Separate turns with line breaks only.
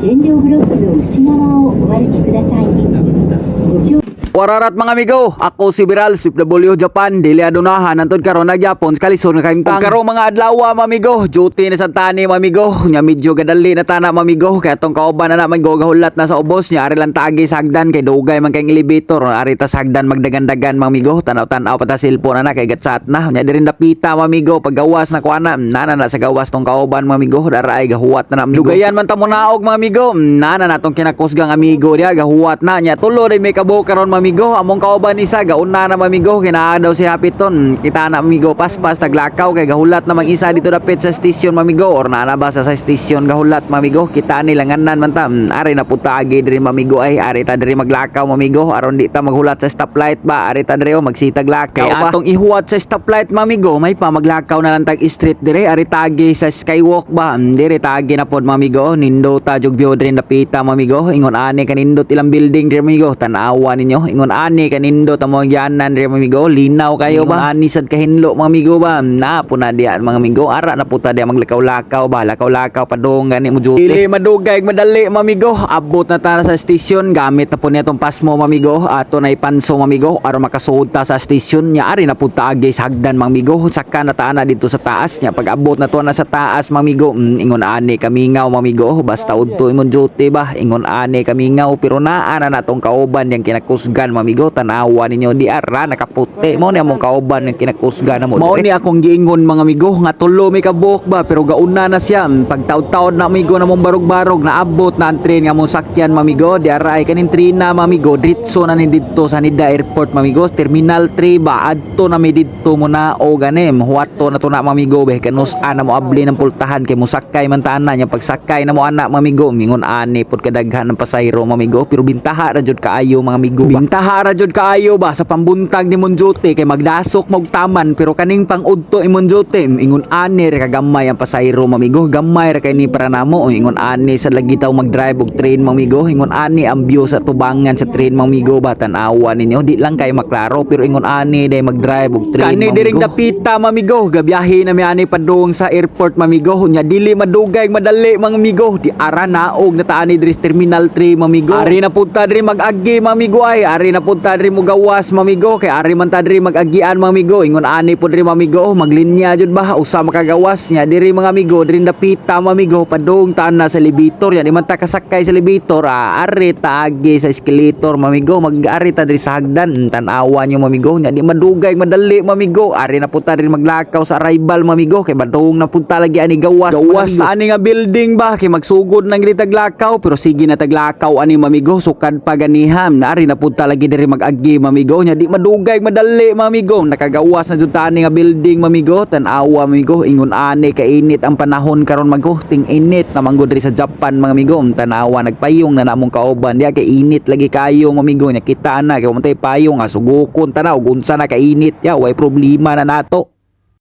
現状ブロックの内側をお歩きください。
Wararat mga amigo, ako si Viral, si FW Japan, dili adunahan, nantod karon na Japon, sa kalisod nga kaimtang. Karo mga adlaw mga amigo, duty na sa tani mga amigo, nya medyo gadali na tana mga amigo, kaya tong kauban na naman gahulat na sa ubos, nya ari lang tagi sa hagdan, kay dugay man kay elevator, ari ta sa hagdan magdagan-dagan mga amigo, tanaw-tanaw pa ta cellphone na kay gatsat na, nya diri napita mga amigo, paggawas na kuana, nana na sa gawas tong kauban mga amigo, daray gahuwat na na amigo. Dugayan man ta mo naog mga amigo, nana na tong kinakusgang amigo dia, gahuwat na, nya tulo rin may kabo karon mga amigo, among kauban isa gauna na mamigo kinaa daw si Hapiton. Kita na mamigo paspas taglakaw kay gahulat na mag isa dito dapit sa station mamigo. Or na ba sa sa station gahulat mamigo? Kita nilanganan man ta ari na puta agi diri mamigo ay ari ta diri maglakaw mamigo. Aron di ta maghulat sa stoplight ba? Ari ta diri o magsitag lakaw kay atong ihuwat sa stoplight mamigo may pa maglakaw na lang tag street diri. Ari tagi sa skywalk ba? Mm, diri tagi na pod mamigo. Nindo ta jog diri napita mamigo. Ingon ani kanindot ilang building diri mamigo. Tanawa ninyo ingon ani kanindo tamo yanan diri mga amigo linaw kayo ba? Ani sad kahinlo mga amigo ba? Na puna diya mga amigo ara na puta diya maglakaw-lakaw ba? Lakaw-lakaw padong gani mo duty. Dili madugay madali mga amigo abot na ta sa station. Gamit na po niya tong pasmo mga amigo ato na ipanso mga amigo aron makasuod ta sa station nya ari na puta agi sa hagdan mga amigo saka na ta na dito sa taas nya pag abot na to na sa taas mga amigo mm, ingon ani kamingaw mga amigo basta udto imong duty ba? Ingon ani kamingaw. Pero naa na natong kauban yang kinakusgan mga amigo tanawa ninyo. Di ara nakaputi mo ni among kauban yang kinakusgan na mo. Mao ni akong giingon mga amigo nga tulo may kabuok ba pero gauna na siya. Pagtaud-taud na amigo na mong barog-barog na abot na ang train nga mong sakyan mga amigo. Di ara ay kanin trina mga amigo ditso na ni dito sa Nida Airport mga amigo. Terminal 3 ba adto na mi dito mo na o ganem. Huwato na to na mga amigo be kanus ana mo abli ng pultahan kay musakay man tanan nya pagsakay na mo ana mga amigo. Mingon ani pud kadaghan ng pasayro mga amigo. Pero bintaha ra jud kaayo mga amigo ba bintaha ra jud kaayo ba sa pambuntag ni Monjote kay magdasok mog taman pero kaning pangudto imong jote ingon ani ra kagamay ang pasayro mga amigo gamay ra kay ni para namo ingon ani sa lagi taw mag-drive og train mga amigo ingon ani ang view sa tubangan sa train mga amigo ba tan-awa ninyo. Di lang kay maklaro pero ingon ani day mag-drive og train kani diring dapita mga amigo gabiyahe na mi ani padung sa airport mga amigo nya dili madugay madali mga amigo di ara naog na taani diri sa terminal 3 mga amigo ari na punta diri mag-agi mga amigo ay ari na punta diri mo gawas mga amigo kay ari man ta diri mag-agian mga amigo ingon ani po diri mga amigo maglinya jud ba? Usa makagawas. Nya diri mga amigo. Diri dapita mga amigo padung tana sa elevator yan di man ta kasakay sa elevator ah, ari ta agi sa escalator mga amigo mag-ari ta diri sa hagdan. Tan-awa nyo mga amigo nya di madugay madali mga amigo ari na punta diri maglakaw sa arrival mga amigo kay badung na punta lagi ani gawas gawas sa ani nga building ba? Kay magsugod nang diri taglakaw. Pero sige na taglakaw ani mga amigo sukad pa ganiham na ari na punta lagi diri mag-agi mga amigo nya di madugay madali mga amigo nakagawas na jud nga building mga amigo tan-awa mga amigo ingon ani kainit ang panahon karon mago init na manggod diri sa Japan mga amigo tanawa nagpayong na namong kauban. Diya kay init lagi kayo mga amigo nya kita na kay payong. Nga sugukon tanaw unsa na kainit ya way problema na nato